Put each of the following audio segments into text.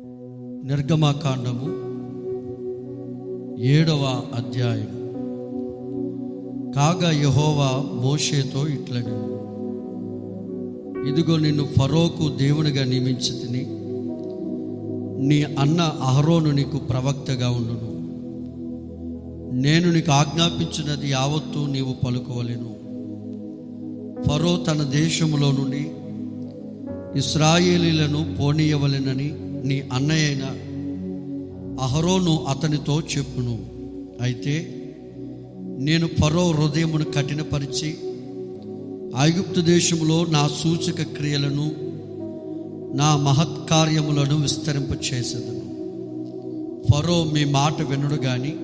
నిర్గమాకాండము ఏడవ అధ్యాయం. కాగా యహోవా మోషేతో ఇట్లని ఇదిగో నిన్ను ఫరోకు దేవునిగా నియమించి తిని నీ అన్న అహరోను నీకు ప్రవక్తగా ఉండును. నేను నీకు ఆజ్ఞాపించినది యావత్తు నీవు పలుకోవలేను. ఫరో తన దేశంలో నుండి ఇస్రాయేలీలను పోనీయవలెనని నీ అన్నయ్య అయిన అహరోను అతనితో చెప్పును. అయితే నేను ఫరో హృదయమును కఠినపరిచి ఐగుప్తు దేశంలో నా సూచక క్రియలను నా మహత్కార్యములను విస్తరింపచేసేదను ఫరో మీ మాట వినడు గాని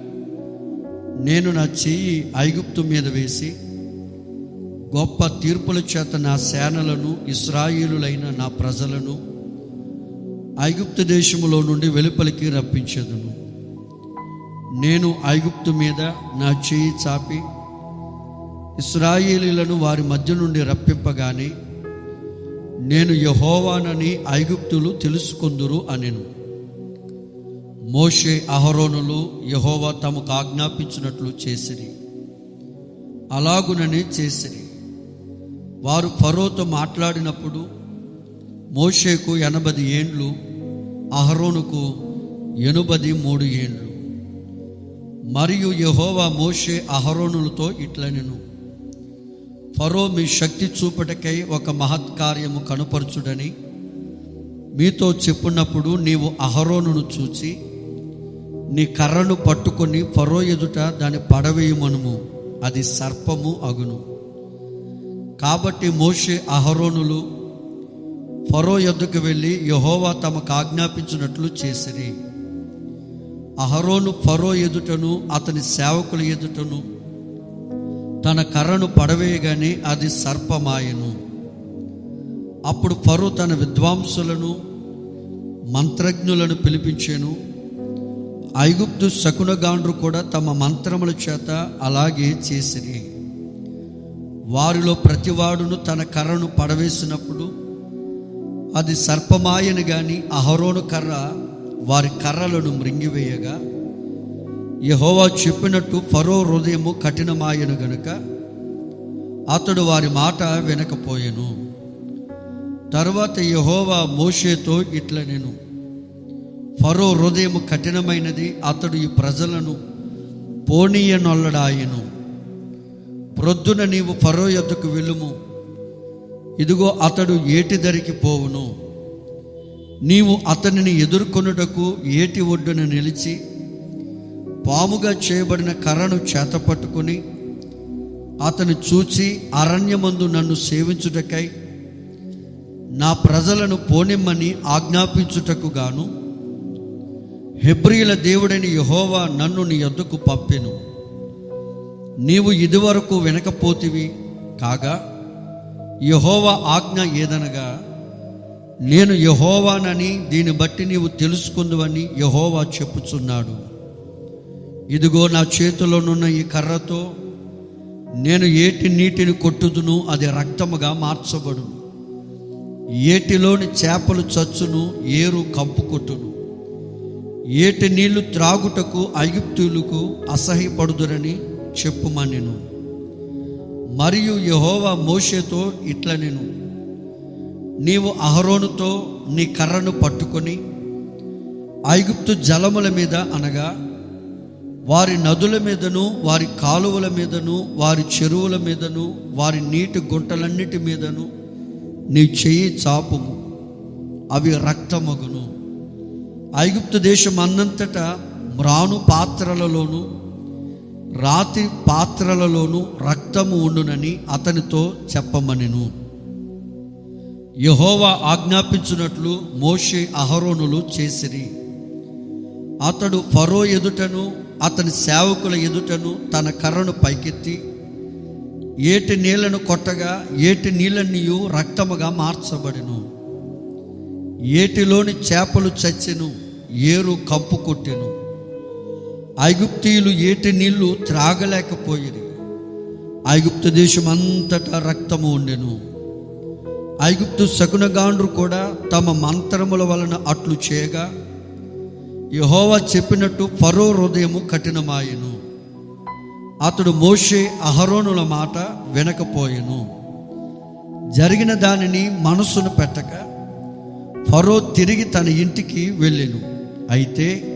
నేను నా చెయ్యి ఐగుప్తు మీద వేసి గొప్ప తీర్పుల చేత నా సేనలను ఇస్రాయిలులైన నా ప్రజలను ఐగుప్తు దేశములో నుండి వెలుపలికి రప్పించదును. నేను ఐగుప్తు మీద నా చేయి చాపి ఇస్రాయేలీలను వారి మధ్య నుండి రప్పింపగానే నేను యహోవానని ఐగుప్తులు తెలుసుకొందురు అనెను. మోషే అహరోనులు యహోవా తమకు ఆజ్ఞాపించినట్లు చేసిరి. అలాగునని చేసిరి. వారు ఫరోతో మాట్లాడినప్పుడు మోషేకు ఎనభై ఏండ్లు అహరోనుకు ఎనుబది మూడు ఏండ్లు. మరియు యహోవా మోషే అహరోనులతో ఇట్లనెను. ఫరో మీ శక్తి చూపటకై ఒక మహత్కార్యము కనుపరచుడని మీతో చెప్పున్నప్పుడు నీవు అహరోనును చూచి నీ కర్రను పట్టుకొని ఫరో ఎదుట దాని పడవేయమనుము అది సర్పము అగును. కాబట్టి మోషే అహరోనులు ఫరో యొద్దకు వెళ్ళి యహోవా తమకు ఆజ్ఞాపించినట్లు చేసిరి. అహరోను ఫరో ఎదుటను అతని సేవకుల ఎదుటను తన కర్రను పడవేయగానే అది సర్పమాయను. అప్పుడు ఫరో తన విద్వాంసులను మంత్రజ్ఞులను పిలిపించాను. ఐగుప్తు శకునగాండ్రు కూడా తమ మంత్రముల చేత అలాగే చేసిరి. వారిలో ప్రతివాడును తన కర్రను పడవేసినప్పుడు అది సర్పమాయను గాని అహరోను కర్ర వారి కర్రలను మృంగివేయగా. యహోవా చెప్పినట్టు ఫరో హృదయము కఠినమాయను గనుక అతడు వారి మాట వినకపోయెను. తర్వాత యహోవా మోషేతో ఇట్ల నేను ఫరో హృదయము కఠినమైనది అతడు ఈ ప్రజలను పోనీయనొల్లడాయను. ప్రొద్దున నీవు ఫరో యొద్దకు వెళ్ళుము ఇదిగో అతడు ఏటి ధరికి పోవును. నీవు అతనిని ఎదుర్కొనుటకు ఏటి ఒడ్డున నిలిచి పాముగా చేయబడిన కర్రను చేతపట్టుకుని అతను చూచి అరణ్యమందు నన్ను సేవించుటకై నా ప్రజలను పోనిమ్మని ఆజ్ఞాపించుటకు గాను హెబ్రియుల దేవుడని యహోవా నన్ను నీ యొద్దకు పంపెను. నీవు ఇదివరకు వినకపోతివి కాగా యహోవ ఆజ్ఞ ఏదనగా నేను యహోవానని దీన్ని బట్టి నీవు తెలుసుకుందువని యహోవా చెప్పుచున్నాడు. ఇదిగో నా చేతిలోనున్న ఈ కర్రతో నేను ఏటి నీటిని కొట్టుదును అది రక్తముగా మార్చబడును. ఏటిలోని చేపలు చచ్చును ఏరు కంపు కొట్టును ఏటి నీళ్ళు త్రాగుటకు అయుప్తులకు అసహ్యపడుదురని చెప్పుమనెను మరియు యహోవా మోషేతో ఇట్ల నేను. నీవు అహరోనుతో నీ కర్రను పట్టుకొని ఐగుప్తు జలముల మీద అనగా వారి నదుల మీదను వారి కాలువల మీదను వారి చెరువుల మీదను వారి నీటి గుంటలన్నిటి మీదను నీ చెయ్యి చాపుము అవి రక్తమగును. ఐగుప్తు దేశం అన్నంతటా మ్రాను పాత్రలలోనూ రాతి పాత్రలలోనూ రక్తము ఉండునని అతనితో చెప్పమనెను. యహోవా ఆజ్ఞాపించినట్లు మోషే అహరోనులు చేసిరి. అతడు ఫరో ఎదుటను అతని సేవకుల ఎదుటను తన కర్రను పైకెత్తి ఏటి నీళ్ళను కొట్టగా ఏటి నీళ్ళన్నీయు రక్తముగా మార్చబడిను. ఏటిలోని చేపలు చచ్చెను ఏరు కంపు కొట్టెను. ఐగుప్తీయులు ఏటి నీళ్ళు త్రాగలేకపోయేది. ఐగుప్తు దేశం అంతటా రక్తము ఉండెను. ఐగుప్తు శకునగాండ్రు కూడా తమ మంత్రముల వలన అట్లు చేయగా యహోవా చెప్పినట్టు ఫరో హృదయము కఠినమాయెను. అతడు మోషే అహరోనుల మాట వినకపోయెను. జరిగిన దానిని మనస్సును పెట్టక ఫరో తిరిగి తన ఇంటికి వెళ్ళెను. అయితే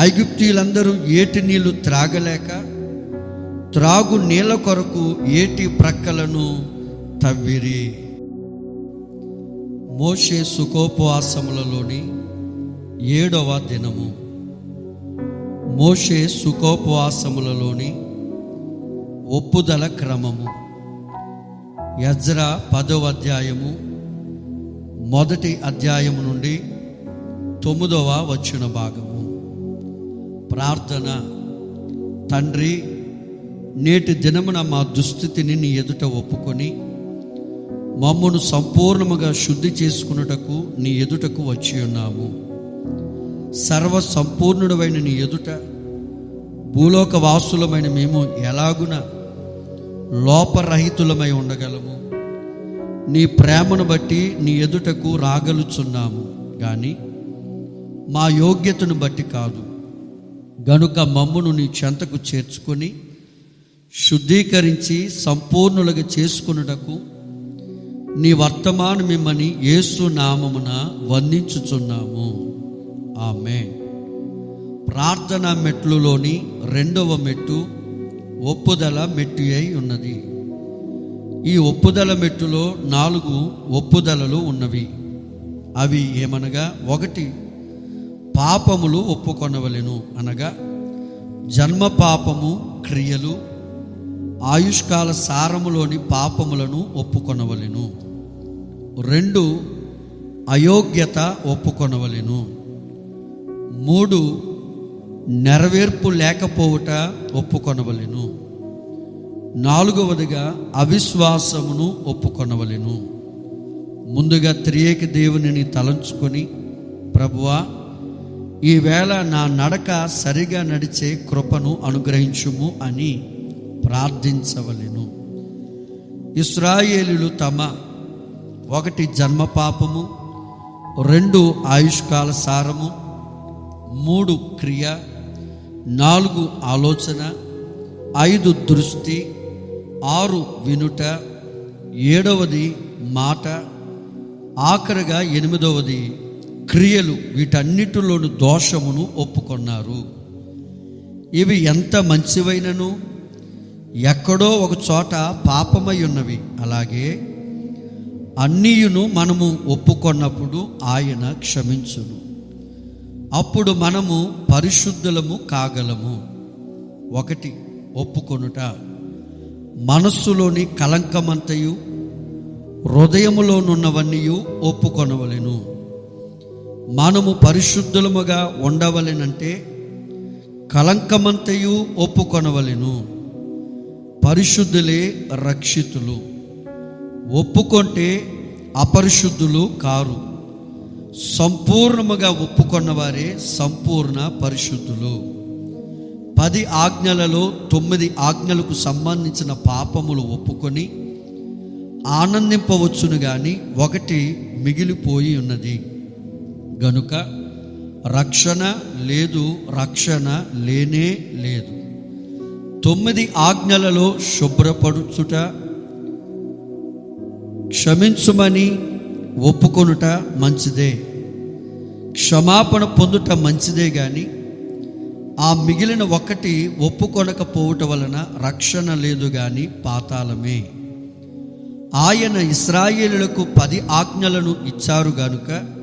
ఐగుప్తీయులందరూ ఏటి నీళ్ళు త్రాగలేక త్రాగు నీళ్ళ కొరకు ఏటి ప్రక్కలను తవ్విరి. మోషే సుఖోపవాసములలోని ఏడవ దినము. మోషే సుఖోపవాసములలోని ఒప్పుదల క్రమము. యజ్రా పదవ అధ్యాయము మొదటి అధ్యాయము నుండి తొమ్మిదవ వచ్చిన భాగం ప్రార్థన. తండ్రి నేటి దినమున మా దుస్థితిని నీ ఎదుట ఒప్పుకొని మమ్మను సంపూర్ణముగా శుద్ధి చేసుకున్నటకు నీ ఎదుటకు వచ్చి ఉన్నాము. సర్వ సంపూర్ణుడమైన నీ ఎదుట భూలోక వాసులమైన మేము ఎలాగున లోపరహితులమై ఉండగలము. నీ ప్రేమను బట్టి నీ ఎదుటకు రాగలుచున్నాము. కానీ మా యోగ్యతను బట్టి కాదు. గనుక మమ్మును నీ చెంతకు చేర్చుకొని శుద్ధీకరించి సంపూర్ణులుగా చేసుకున్నటకు నీ వర్తమానం మిమ్మని యేసు నామమున వందించుచున్నాము. ఆమె ప్రార్థన మెట్లులోని రెండవ మెట్టు ఒప్పుదల మెట్టు అయి ఉన్నది. ఈ ఒప్పుదల మెట్టులో నాలుగు ఒప్పుదలలు ఉన్నవి. అవి ఏమనగా ఒకటి పాపములు ఒప్పుకొనవలెను అనగా జన్మ పాపము క్రియలు ఆయుష్కాల సారములోని పాపములను ఒప్పుకొనవలెను. రెండు అయోగ్యత ఒప్పుకొనవలెను. మూడు నెరవేర్పు లేకపోవుట ఒప్పుకొనవలెను. నాలుగవదిగా అవిశ్వాసమును ఒప్పుకొనవలెను. ముందుగా త్రియేక దేవునిని తలంచుకొని ప్రభువా ఈవేళ నా నడక సరిగా నడిచే కృపను అనుగ్రహించుము అని ప్రార్థించవలెను. ఇస్రాయేలీలు తమ ఒకటి జన్మ పాపము రెండు ఆయుష్కాల సారము మూడు క్రియ నాలుగు ఆలోచన ఐదు దృష్టి ఆరు వినుట ఏడవది మాట ఆఖరిగా ఎనిమిదవది క్రియలు వీటన్నిటిలోను దోషమును ఒప్పుకొన్నారు. ఇవి ఎంత మంచివైనను? ఎక్కడో ఒక చోట పాపమై ఉన్నవి అలాగే అన్నీయును మనము ఒప్పుకొన్నప్పుడు ఆయన క్షమించును. అప్పుడు మనము పరిశుద్ధులము కాగలము. ఒకటి ఒప్పుకొనుట. మనస్సులోని కలంకమంతయు హృదయములోనున్నవన్నీ ఒప్పుకొనవలెను. మనము పరిశుద్ధులముగా ఉండవలెనంటే కలంకమంతయు ఒప్పుకొనవలెను. పరిశుద్ధులే రక్షితులు. ఒప్పుకొంటే అపరిశుద్ధులు కారు. సంపూర్ణముగా ఒప్పుకొన్నవారే సంపూర్ణ పరిశుద్ధులు. పది ఆజ్ఞలలో తొమ్మిది ఆజ్ఞలకు సంబంధించిన పాపములు ఒప్పుకొని ఆనందింపవచ్చును కానీ ఒకటి మిగిలిపోయి ఉన్నది. గనుక రక్షణ లేదు రక్షణ లేనే లేదు. తొమ్మిది ఆజ్ఞలలో శుభ్రపడుచుట క్షమించుమని ఒప్పుకొనుట మంచిదే. క్షమాపణ పొందుట మంచిదే కానీ ఆ మిగిలిన ఒకటి ఒప్పుకొనకపోవటం వలన రక్షణ లేదు కానీ పాతాళమే. ఆయన ఇస్రాయేలులకు పది ఆజ్ఞలను ఇచ్చారు గనుక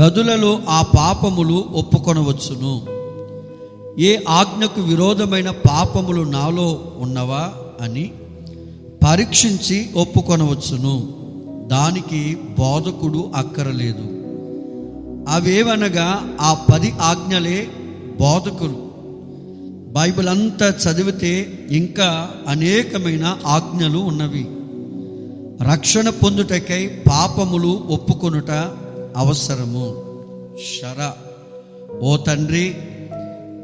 గదులలో ఆ పాపములు ఒప్పుకొనవచ్చును. ఏ ఆజ్ఞకు విరోధమైన పాపములు నాలో ఉన్నవా అని పరీక్షించి ఒప్పుకొనవచ్చును. దానికి బోధకుడు అక్కరలేదు. అవేవనగా ఆ పది ఆజ్ఞలే బోధకులు. బైబిల్ అంతా చదివితే ఇంకా అనేకమైన ఆజ్ఞలు ఉన్నవి. రక్షణ పొందుటకై పాపములు ఒప్పుకొనుట అవసరము. శర. ఓ తండ్రి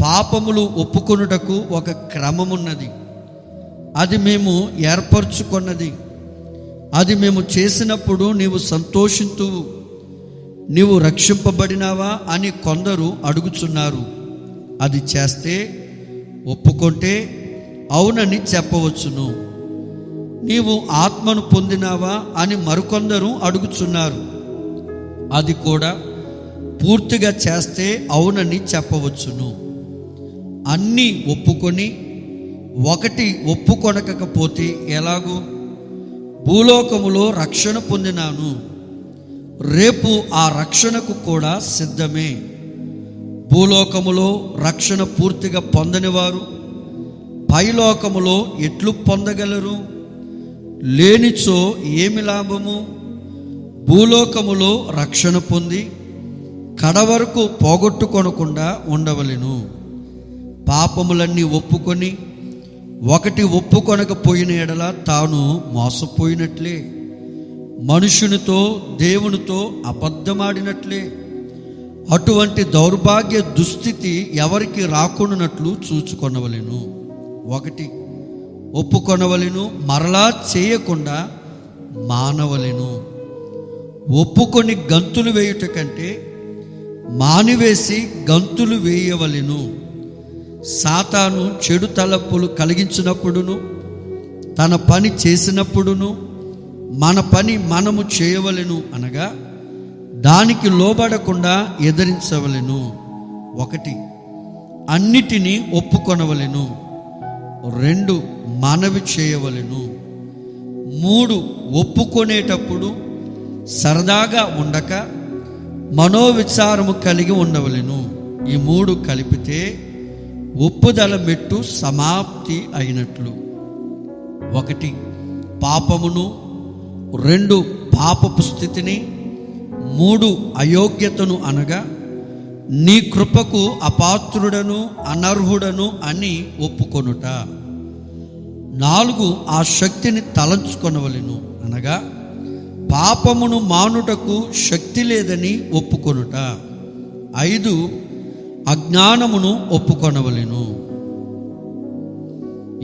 పాపములు ఒప్పుకొనుటకు ఒక క్రమమున్నది. అది మేము ఏర్పరచుకున్నది. అది మేము చేసినప్పుడు నీవు సంతోషింతువు. నీవు రక్షింపబడినావా అని కొందరు అడుగుచున్నారు. అది చేస్తే ఒప్పుకుంటే అవునని చెప్పవచ్చును. నీవు ఆత్మను పొందినావా అని మరికొందరు అడుగుచున్నారు. అది కూడా పూర్తిగా చేస్తే అవునని చెప్పవచ్చును. అన్నీ ఒప్పుకొని ఒకటి ఒప్పుకొనకపోతే ఎలాగూ? భూలోకములో రక్షణ పొందినాను. రేపు ఆ రక్షణకు కూడా సిద్ధమే. భూలోకములో రక్షణ పూర్తిగా పొందనివారు. పైలోకములో ఎట్లు పొందగలరు? లేనిచో ఏమి లాభము? భూలోకములో రక్షణ పొంది కడవరకు పోగొట్టుకొనకుండా ఉండవలెను. పాపములన్నీ ఒప్పుకొని ఒకటి ఒప్పుకొనకపోయిన ఎడల తాను మోసపోయినట్లే. మనుషునితో దేవునితో అబద్ధమాడినట్లే. అటువంటి దౌర్భాగ్య దుస్థితి ఎవరికి రాకుండానట్లు చూచుకొనవలను. ఒకటి ఒప్పుకొనవలెను మరలా చేయకుండా మానవలెను. ఒప్పుకొని గంతులు వేయుట కంటే మానివేసి గంతులు వేయవలెను. సాతాను చెడు తలపులు కలిగించినప్పుడును తన పని చేసినప్పుడును మన పని మనము చేయవలెను అనగా దానికి లోబడకుండా ఎదిరించవలెను. ఒకటి అన్నిటినీ ఒప్పుకొనవలెను. రెండు మనవి చేయవలెను. మూడు ఒప్పుకొనేటప్పుడు సరదాగా ఉండక మనోవిచారము కలిగి ఉండవలెను. ఈ మూడు కలిపితే ఒప్పుదల మెట్టు సమాప్తి అయినట్లు. ఒకటి పాపమును రెండు పాపపు స్థితిని మూడు అయోగ్యతను అనగా నీ కృపకు అపాత్రుడను అనర్హుడను అని ఒప్పుకొనుట. నాలుగు ఆ శక్తిని తలంచుకొనవలెను అనగా పాపమును మానుటకు శక్తి లేదని ఒప్పుకొనుట. ఐదు అజ్ఞానమును ఒప్పుకొనవలెను.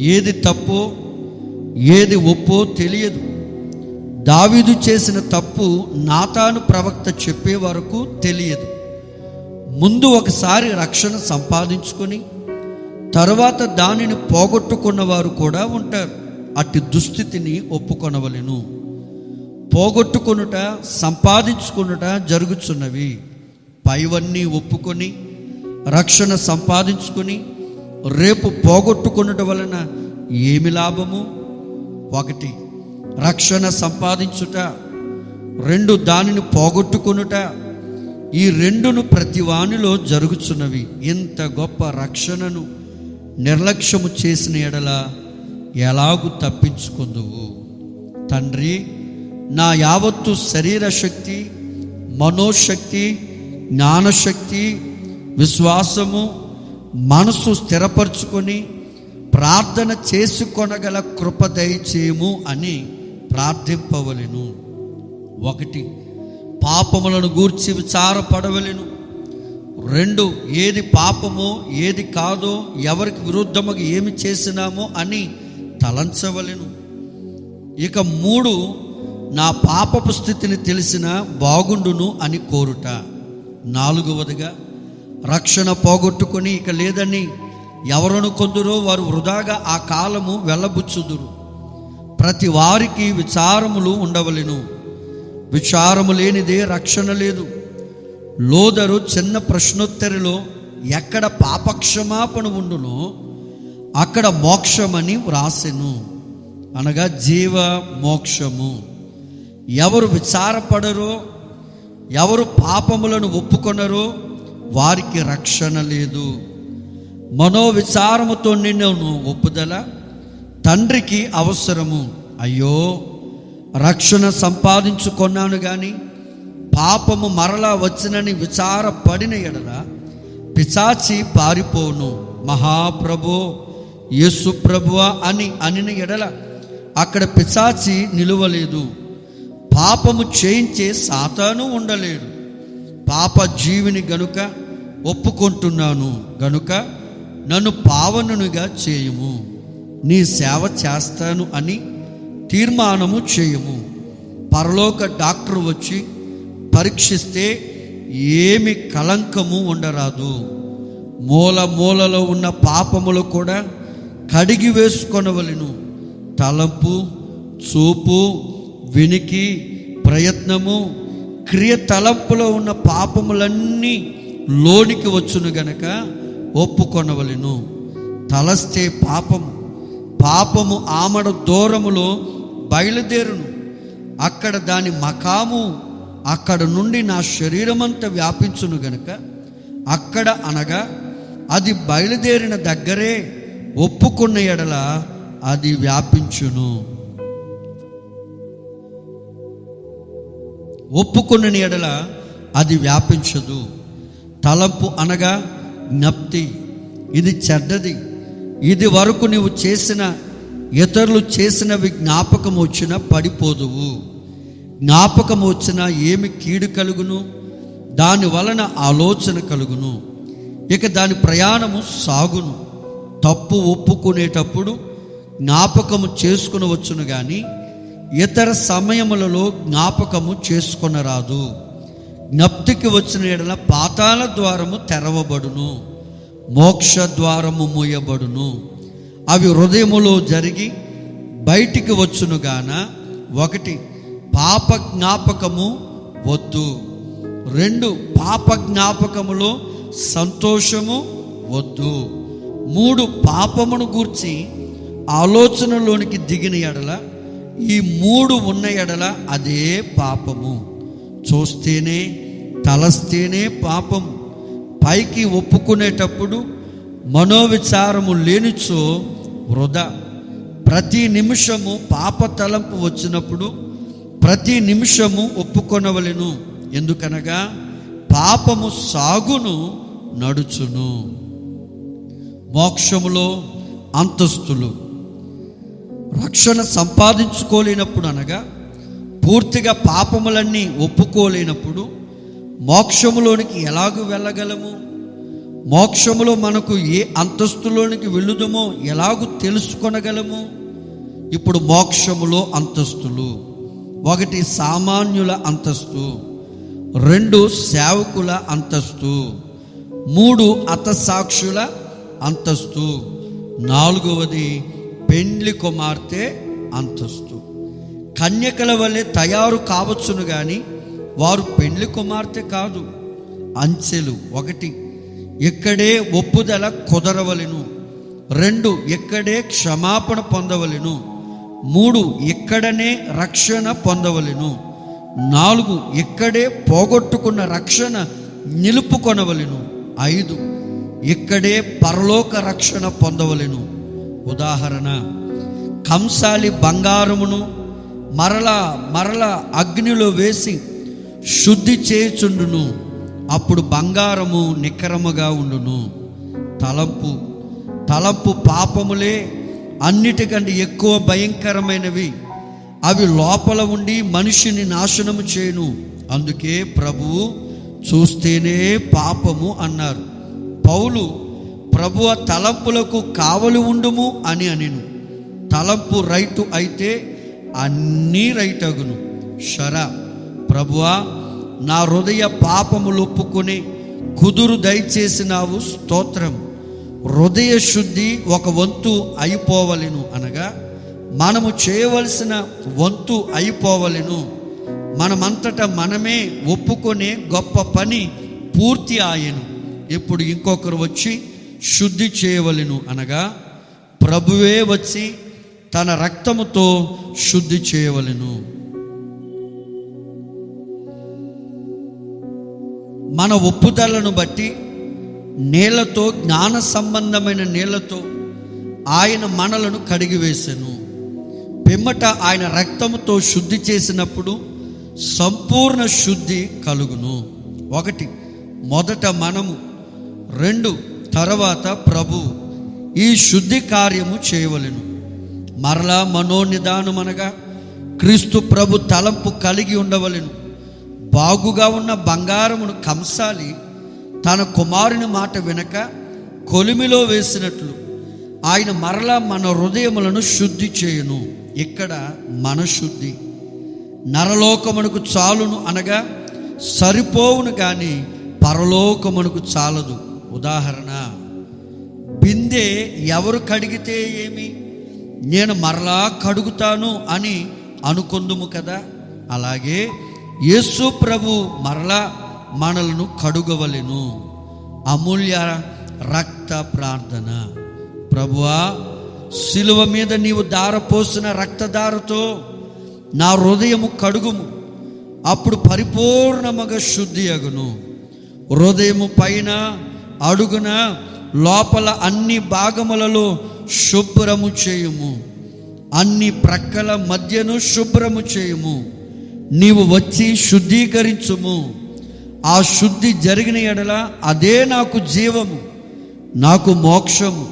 ఏది తప్పో ఏది ఒప్పో తెలియదు. దావీదు చేసిన తప్పు నాతాను ప్రవక్త చెప్పే వరకు తెలియదు. ముందు ఒకసారి రక్షణ సంపాదించుకొని తరువాత దానిని పోగొట్టుకున్న వారు కూడా ఉంటారు. అట్టి దుస్థితిని ఒప్పుకొనవలెను. పోగొట్టుకొనుట సంపాదించుకొనుట జరుగుచున్నవి. పైవన్నీ ఒప్పుకొని రక్షణ సంపాదించుకొని రేపు పోగొట్టుకొనుట వలన ఏమి లాభము? ఒకటి రక్షణ సంపాదించుట రెండు దానిని పోగొట్టుకొనుట ఈ రెండును ప్రతి వానిలో జరుగుచున్నవి. ఇంత గొప్ప రక్షణను నిర్లక్ష్యము చేసిన ఎడల ఎలాగు తప్పించుకుందువు? తండ్రి నా యావత్తు శరీర శక్తి మనోశక్తి జ్ఞానశక్తి విశ్వాసము మనసు స్థిరపరచుకొని ప్రార్థన చేసుకొనగల కృప దయచేయము అని ప్రార్థింపవలెను. ఒకటి పాపములను గూర్చి విచారపడవలెను. రెండు ఏది పాపమో ఏది కాదో ఎవరికి విరుద్ధముగా ఏమి చేసినామో అని తలంచవలెను. ఇక మూడు నా పాపపు స్థితిని తెలిసిన బాగుండును అని కోరుట. నాలుగవదిగా రక్షణ పోగొట్టుకొని ఇక లేదని ఎవరను కొందరో వారు వృధాగా ఆ కాలము వెళ్ళబుచ్చుదురు. ప్రతి వారికి విచారములు ఉండవలెను. విచారము లేనిదే రక్షణ లేదు. లోదరు చిన్న ప్రశ్నోత్తరిలో ఎక్కడ పాపక్షమాపణ ఉండునో అక్కడ మోక్షమని వ్రాసెను. అనగా జీవ మోక్షము. ఎవరు విచారపడరో ఎవరు పాపములను ఒప్పుకొనరో వారికి రక్షణ లేదు. మనోవిచారముతో నిన్ను ఒప్పుదల తండ్రికి అవసరము. అయ్యో రక్షణ సంపాదించుకొన్నాను కానీ పాపము మరలా వచ్చినని విచారపడిన ఎడల పిచాచి పారిపోను. మహాప్రభు యేసు ప్రభువ అని అనిన ఎడల అక్కడ పిచాచి నిలువలేదు. పాపము చేయించే సాతాను ఉండలేడు. పాప జీవిని గనుక ఒప్పుకుంటున్నాను గనుక నన్ను పావనునిగా చేయము. నీ సేవ చేస్తాను అని తీర్మానము చేయము. పరలోక డాక్టర్ వచ్చి పరీక్షిస్తే ఏమి కళంకము ఉండరాదు. మూల మూలలో ఉన్న పాపములు కూడా కడిగి వేసుకొనవలెను. తలంపు చూపు వినికి ప్రయత్నము క్రియ తలంపులో ఉన్న పాపములన్నీ లోనికి వచ్చును గనక ఒప్పుకొనవలెను. తలస్తే పాపము పాపము ఆమడ దూరములో బయలుదేరును. అక్కడ దాని మకాము అక్కడ నుండి నా శరీరమంతా వ్యాపించును గనక అక్కడ అనగా అది బయలుదేరిన దగ్గరే ఒప్పుకున్న ఎడల అది వ్యాపించును. ఒప్పుకున్న ఎడల అది వ్యాపించదు. తలంపు అనగా జ్ఞప్తి. ఇది చెడ్డది. ఇది వరకు నీవు చేసిన ఇతరులు చేసినవి జ్ఞాపకం వచ్చినా పడిపోదువు. జ్ఞాపకం వచ్చినా ఏమి కీడు కలుగును? దాని వలన ఆలోచన కలుగును. ఇక దాని ప్రయాణము సాగును. తప్పు ఒప్పుకునేటప్పుడు జ్ఞాపకము చేసుకునవచ్చును కానీ ఇతర సమయములలో జ్ఞాపకము చేసుకొనరాదు. జ్ఞప్తికి వచ్చిన ఎడల పాతాల ద్వారము తెరవబడును. మోక్ష ద్వారము మూయబడును. అవి హృదయములో జరిగి బయటికి వచ్చును గాన ఒకటి పాప జ్ఞాపకము వద్దు. రెండు పాప జ్ఞాపకములో సంతోషము వద్దు. మూడు పాపమును గూర్చి ఆలోచనలోనికి దిగిన ఎడల ఈ మూడు ఉన్న ఎడల అదే పాపము. చూస్తేనే తలస్తేనే పాపం. పైకి ఒప్పుకునేటప్పుడు మనోవిచారము లేనిచో వృధా. ప్రతి నిమిషము పాప తలంపు వచ్చినప్పుడు ప్రతి నిమిషము ఒప్పుకొనవలెను. ఎందుకనగా పాపము సాగును నడుచును. మోక్షములో అంతస్తులు. రక్షణ సంపాదించుకోలేనప్పుడు అనగా పూర్తిగా పాపములన్నీ ఒప్పుకోలేనప్పుడు మోక్షములోనికి ఎలాగూ వెళ్ళగలము? మోక్షములో మనకు ఏ అంతస్తులోనికి వెళ్ళుదమో ఎలాగూ తెలుసుకొనగలము? ఇప్పుడు మోక్షములో అంతస్తులు. ఒకటి సామాన్యుల అంతస్తు. రెండు సేవకుల అంతస్తు. మూడు అతసాక్షుల అంతస్తు. నాలుగవది పెండ్లి కుమార్తె అంతస్తు. కన్యకల వల్లే తయారు కావచ్చును కానీ వారు పెండ్లి కుమార్తె కాదు. అంచెలు ఒకటి. ఇక్కడే ఒప్పుదల కుదరవలెను. రెండు ఇక్కడే క్షమాపణ పొందవలెను. మూడు ఇక్కడనే రక్షణ పొందవలెను. నాలుగు ఇక్కడే పోగొట్టుకున్న రక్షణ నిలుపుకొనవలెను. ఐదు ఇక్కడే పరలోక రక్షణ పొందవలెను. ఉదాహరణ కంసాలి బంగారమును మరల మరల అగ్నిలో వేసి శుద్ధి చేయుచుండును. అప్పుడు బంగారము నికరముగా ఉండును. తలంపు తలంపు పాపములే అన్నిటికంటే ఎక్కువ భయంకరమైనవి. అవి లోపల ఉండి మనిషిని నాశనము చేయను. అందుకే ప్రభువు చూస్తేనే పాపము అన్నారు. పౌలు ప్రభువ తలంపులకు కావలి ఉండుము అని అనిను. తలంపు రైతు అయితే అన్నీ రైతగును శర ప్రభువా నా హృదయ పాపములు ఒప్పుకొని కుదురు దయచేసినావు స్తోత్రం. హృదయ శుద్ధి ఒక వంతు అయిపోవలెను అనగా మనము చేయవలసిన వంతు అయిపోవలెను. మనమంతటా మనమే ఒప్పుకొనే గొప్ప పని పూర్తి ఆయను. ఇప్పుడు ఇంకొకరు వచ్చి శుద్ధి చేయవలెను అనగా ప్రభువే వచ్చి తన రక్తముతో శుద్ధి చేయవలెను. మన ఒప్పుదలను బట్టి నీళ్ళతో జ్ఞాన సంబంధమైన నీళ్ళతో ఆయన మనలను కడిగివేశాను పిమ్మట ఆయన రక్తముతో శుద్ధి చేసినప్పుడు సంపూర్ణ శుద్ధి కలుగును. ఒకటి మొదట మనము రెండు తర్వాత ప్రభు ఈ శుద్ధి కార్యము చేయవలెను. మరలా మనోనిదానం అనగా క్రీస్తు ప్రభు తలంపు కలిగి ఉండవలెను. బాగుగా ఉన్న బంగారమును కంసాలి తన కుమారుని మాట వినక కొలిమిలో వేసినట్లు ఆయన మరలా మన హృదయములను శుద్ధి చేయును. ఇక్కడ మన శుద్ధి. నరలోకమునకు చాలును అనగా సరిపోవును కానీ పరలోకమునకు చాలదు. ఉదాహరణ బిందె ఎవరు కడిగితే ఏమి? నేను మరలా కడుగుతాను అని అనుకుందుము కదా. అలాగే యేసు ప్రభు మరలా మనలను కడుగవలెను. అమూల్య రక్త ప్రార్థన. ప్రభువా శిలువ మీద నీవు దారపోసిన రక్తదారతో నా హృదయము కడుగుము. అప్పుడు పరిపూర్ణముగా శుద్ధి అగును హృదయము పైన అడుగున లోపల అన్ని భాగములలో శుభ్రము చేయుము. అన్ని ప్రక్కల మధ్యను శుభ్రము చేయుము. నీవు వచ్చి శుద్ధీకరించుము. ఆ శుద్ధి జరిగిన ఎడల అదే నాకు జీవము నాకు మోక్షము.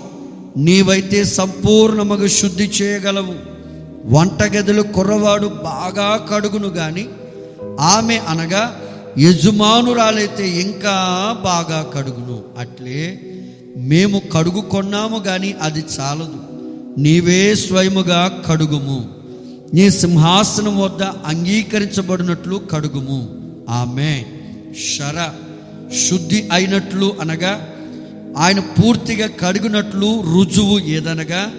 నీవైతే సంపూర్ణముగా శుద్ధి చేయగలవు. వంటగదిలో కుర్రవాడు బాగా కడుగును గాని ఆమె అనగా యజమానురాలైతే ఇంకా బాగా కడుగును. అట్లే మేము కడుగు కొన్నాము కానీ అది చాలదు. నీవే స్వయముగా కడుగుము. నీ సింహాసనం వద్ద అంగీకరించబడినట్లు కడుగుము. ఆమె శర శుద్ధి అయినట్లు అనగా ఆయన పూర్తిగా కడిగినట్లు రుజువు ఏదనగా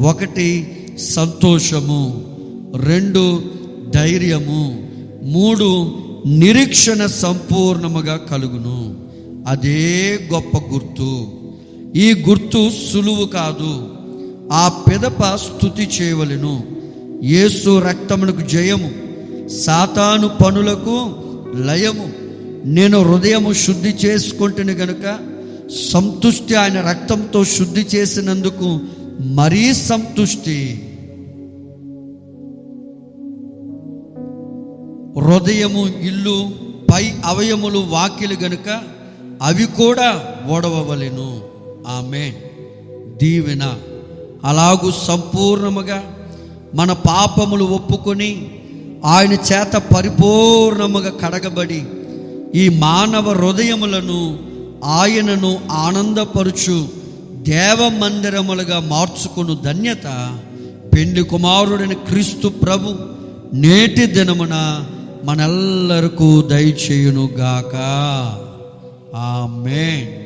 ఒకటి సంతోషము రెండు ధైర్యము మూడు నిరీక్షణ సంపూర్ణముగా కలుగును. అదే గొప్ప గుర్తు. ఈ గుర్తు సులువు కాదు. ఆ పెదప స్థుతి చేయవలెను. యేసు రక్తమునకు జయము. సాతాను పనులకు లయము. నేను హృదయము శుద్ధి చేసుకుంటుని గనుక సంతుష్టి ఆయన రక్తంతో శుద్ధి చేసినందుకు మరీ సంతుష్టి. హృదయము ఇల్లు పై అవయములు వాక్యలు గనుక అవి కూడా ఓడవవలెను. ఆమె దీవెన. అలాగూ సంపూర్ణముగా మన పాపములు ఒప్పుకొని ఆయన చేత పరిపూర్ణముగా కడగబడి ఈ మానవ హృదయములను ఆయనను ఆనందపరుచు దేవ మందిరములుగా మార్చుకును ధన్యత. పెండి కుమారుడని క్రీస్తు ప్రభు నేటి దినమున మనల్లరకు దయచేయును గాక ఆమెన్.